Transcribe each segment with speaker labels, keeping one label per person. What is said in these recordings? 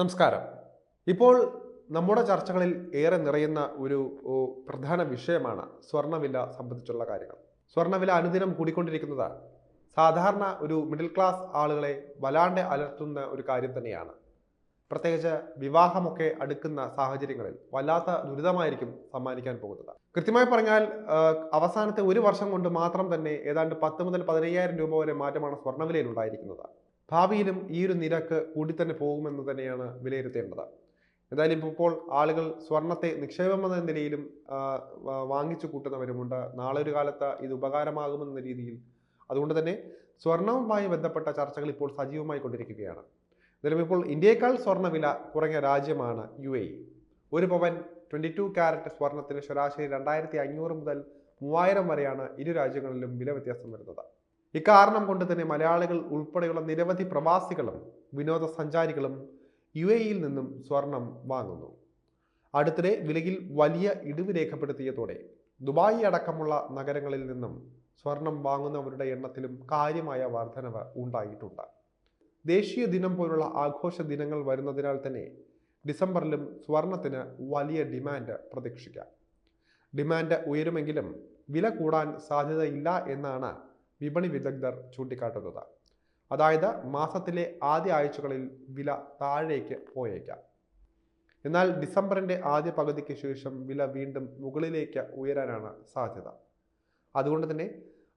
Speaker 1: നമസ്കാരം. ഇപ്പോൾ നമ്മുടെ ചർച്ചകളിൽ ഏറെ നിറയുന്ന ഒരു പ്രധാന വിഷയമാണ് സ്വർണവില സംബന്ധിച്ചുള്ള കാര്യങ്ങൾ. സ്വർണവില അനുദിനം കൂടിക്കൊണ്ടിരിക്കുന്നത് സാധാരണ ഒരു മിഡിൽ ക്ലാസ് ആളുകളെ വല്ലാണ്ട് അലർത്തുന്ന ഒരു കാര്യം തന്നെയാണ്. പ്രത്യേകിച്ച് വിവാഹമൊക്കെ അടുക്കുന്ന സാഹചര്യങ്ങളിൽ വല്ലാത്ത ദുരിതമായിരിക്കും സമ്മാനിക്കാൻ പോകുന്നത്. കൃത്യമായി പറഞ്ഞാൽ അവസാനത്തെ ഒരു വർഷം കൊണ്ട് മാത്രം തന്നെ ഏതാണ്ട് പത്ത് മുതൽ പതിനയ്യായിരം രൂപ വരെ മാറ്റമാണ് സ്വർണവിലയിൽ ഉണ്ടായിരിക്കുന്നത്. ഭാവിയിലും ഈ ഒരു നിരക്ക് കൂടി തന്നെ പോകുമെന്ന് തന്നെയാണ് വിലയിരുത്തേണ്ടത്. എന്തായാലും ഇപ്പോൾ ആളുകൾ സ്വർണത്തെ നിക്ഷേപം എന്ന നിലയിലും വാങ്ങിച്ചു കൂട്ടുന്നവരുമുണ്ട്. നാളെ ഒരു കാലത്ത് ഇത് ഉപകാരമാകുമെന്ന രീതിയിൽ. അതുകൊണ്ട് തന്നെ സ്വർണവുമായി ബന്ധപ്പെട്ട ചർച്ചകൾ ഇപ്പോൾ സജീവമായി കൊണ്ടിരിക്കുകയാണ്. എന്തായാലും ഇപ്പോൾ ഇന്ത്യയേക്കാൾ സ്വർണവില കുറഞ്ഞ രാജ്യമാണ് യു എ ഒരു പവൻ ട്വന്റി ടു ക്യാരറ്റ് സ്വർണത്തിന് ശരാശരി രണ്ടായിരത്തി അഞ്ഞൂറ് മുതൽ മൂവായിരം വരെയാണ് ഇരു രാജ്യങ്ങളിലും വില വ്യത്യാസം വരുന്നത്. ഇക്കാരണം കൊണ്ട് തന്നെ മലയാളികൾ ഉൾപ്പെടെയുള്ള നിരവധി പ്രവാസികളും വിനോദസഞ്ചാരികളും യു എയിൽ നിന്നും സ്വർണം വാങ്ങുന്നു. അടുത്തിടെ വിലയിൽ വലിയ ഇടിവ് രേഖപ്പെടുത്തിയതോടെ ദുബായി അടക്കമുള്ള നഗരങ്ങളിൽ നിന്നും സ്വർണം വാങ്ങുന്നവരുടെ എണ്ണത്തിലും കാര്യമായ വർധനവ് ഉണ്ടായിട്ടുണ്ട്. ദേശീയ ദിനം പോലുള്ള ആഘോഷ ദിനങ്ങൾ വരുന്നതിനാൽ തന്നെ ഡിസംബറിലും സ്വർണത്തിന് വലിയ ഡിമാൻഡ് പ്രതീക്ഷിക്കാം. ഡിമാൻഡ് ഉയരുമെങ്കിലും വില കൂടാൻ സാധ്യതയില്ല എന്നാണ് വിപണി വിദഗ്ധർ ചൂണ്ടിക്കാട്ടുന്നത്. അതായത് മാസത്തിലെ ആദ്യ ആഴ്ചകളിൽ വില താഴേക്ക് പോയേക്കാം. എന്നാൽ ഡിസംബറിന്റെ ആദ്യ പകുതിക്ക് ശേഷം വില വീണ്ടും മുകളിലേക്ക് ഉയരാനാണ് സാധ്യത. അതുകൊണ്ട് തന്നെ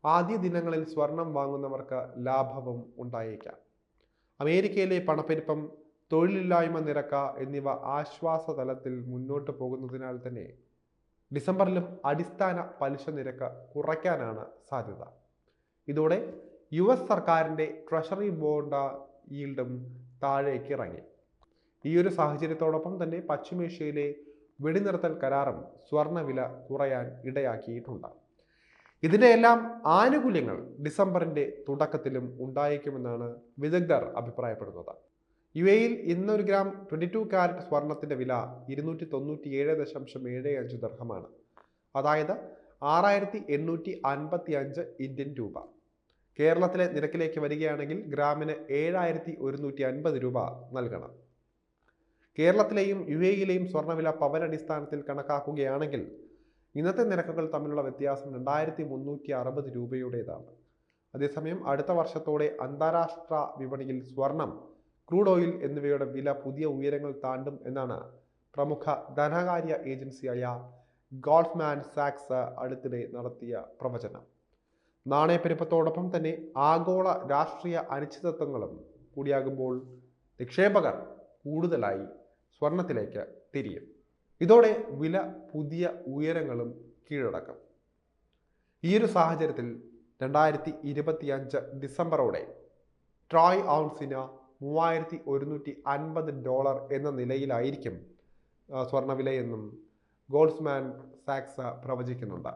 Speaker 1: ആദ്യ ദിനങ്ങളിൽ സ്വർണം വാങ്ങുന്നവർക്ക് ലാഭവും ഉണ്ടായേക്കാം. അമേരിക്കയിലെ പണപ്പെരുപ്പം തൊഴിലില്ലായ്മ നിരക്ക എന്നിവ ആശ്വാസ തലത്തിൽ മുന്നോട്ട് പോകുന്നതിനാൽ തന്നെ ഡിസംബറിലും അടിസ്ഥാന പലിശ നിരക്ക് കുറയ്ക്കാനാണ് സാധ്യത. ഇതോടെ യു എസ് സർക്കാരിന്റെ ട്രഷറി ബോണ്ട ഈൽഡും താഴേക്ക് ഇറങ്ങി. ഈ ഒരു സാഹചര്യത്തോടൊപ്പം തന്നെ പശ്ചിമേഷ്യയിലെ വെടിനിർത്തൽ കരാറും സ്വർണവില കുറയാൻ ഇടയാക്കിയിട്ടുണ്ട്. ഇതിന്റെ എല്ലാം ആനുകൂല്യങ്ങൾ ഡിസംബറിന്റെ തുടക്കത്തിലും ഉണ്ടായേക്കുമെന്നാണ് വിദഗ്ധർ അഭിപ്രായപ്പെടുന്നത്. യു എയിൽ ഇന്നൊരു ഗ്രാം ട്വന്റി ടു ക്യാരറ്റ് സ്വർണത്തിന്റെ വില ഇരുന്നൂറ്റി തൊണ്ണൂറ്റി ഏഴ് ദശാംശം ഏഴ് അഞ്ച് ദർഹമാണ്. അതായത് ആറായിരത്തി എണ്ണൂറ്റി അൻപത്തി അഞ്ച് ഇന്ത്യൻ രൂപ. കേരളത്തിലെ നിരക്കിലേക്ക് വരികയാണെങ്കിൽ ഗ്രാമിന് ഏഴായിരത്തി ഒരുന്നൂറ്റി അൻപത് രൂപ നൽകണം. കേരളത്തിലെയും യു എയിലെയും സ്വർണവില പവനടിസ്ഥാനത്തിൽ കണക്കാക്കുകയാണെങ്കിൽ ഇന്നത്തെ നിരക്കുകൾ തമ്മിലുള്ള വ്യത്യാസം രണ്ടായിരത്തി മുന്നൂറ്റി അറുപത് രൂപയുടേതാണ്. അതേസമയം അടുത്ത വർഷത്തോടെ അന്താരാഷ്ട്ര വിപണിയിൽ സ്വർണം ക്രൂഡ് ഓയിൽ എന്നിവയുടെ വില പുതിയ ഉയരങ്ങൾ താണ്ടും എന്നാണ് പ്രമുഖ ധനകാര്യ ഏജൻസിയായ ഗോൾഡ്മാൻ സാക്സ് അടുത്തിടെ നടത്തിയ പ്രവചനം. നാണയപ്പെരുപ്പത്തോടൊപ്പം തന്നെ ആഗോള രാഷ്ട്രീയ അനിശ്ചിതത്വങ്ങളും കൂടിയാകുമ്പോൾ നിക്ഷേപകർ കൂടുതലായി സ്വർണത്തിലേക്ക് തിരിയും. ഇതോടെ വില പുതിയ ഉയരങ്ങളും കീഴടക്കും. ഈ ഒരു സാഹചര്യത്തിൽ രണ്ടായിരത്തി ഇരുപത്തി അഞ്ച് ഡിസംബറോടെ ട്രോയ് ഔൺസിന് മൂവായിരത്തി ഒരുന്നൂറ്റി അൻപത് ഡോളർ എന്ന നിലയിലായിരിക്കും സ്വർണവിലയെന്നും ഗോൾഡ്സ്മാൻ സാക്സ് പ്രവചിക്കുന്നുണ്ട്.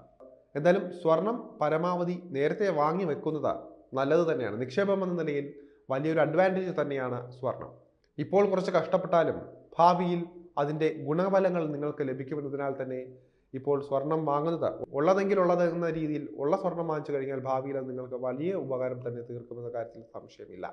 Speaker 1: എന്തായാലും സ്വർണം പരമാവധി നേരത്തെ വാങ്ങി വെക്കുന്നത് നല്ലത് തന്നെയാണ്. നിക്ഷേപം എന്ന നിലയിൽ വലിയൊരു അഡ്വാന്റേജ് തന്നെയാണ് സ്വർണം. ഇപ്പോൾ കുറച്ച് കഷ്ടപ്പെട്ടാലും ഭാവിയിൽ അതിന്റെ ഗുണഫലങ്ങൾ നിങ്ങൾക്ക് ലഭിക്കുമെന്നതിനാൽ തന്നെ ഇപ്പോൾ സ്വർണം വാങ്ങുന്നത്. ഉള്ളതെങ്കിൽ ഉള്ളത് എന്ന രീതിയിൽ ഉള്ള സ്വർണം വാങ്ങിച്ചു കഴിഞ്ഞാൽ ഭാവിയിൽ അത് നിങ്ങൾക്ക് വലിയ ഉപകാരം തന്നെ തീർക്കുമെന്ന കാര്യത്തിൽ സംശയമില്ല.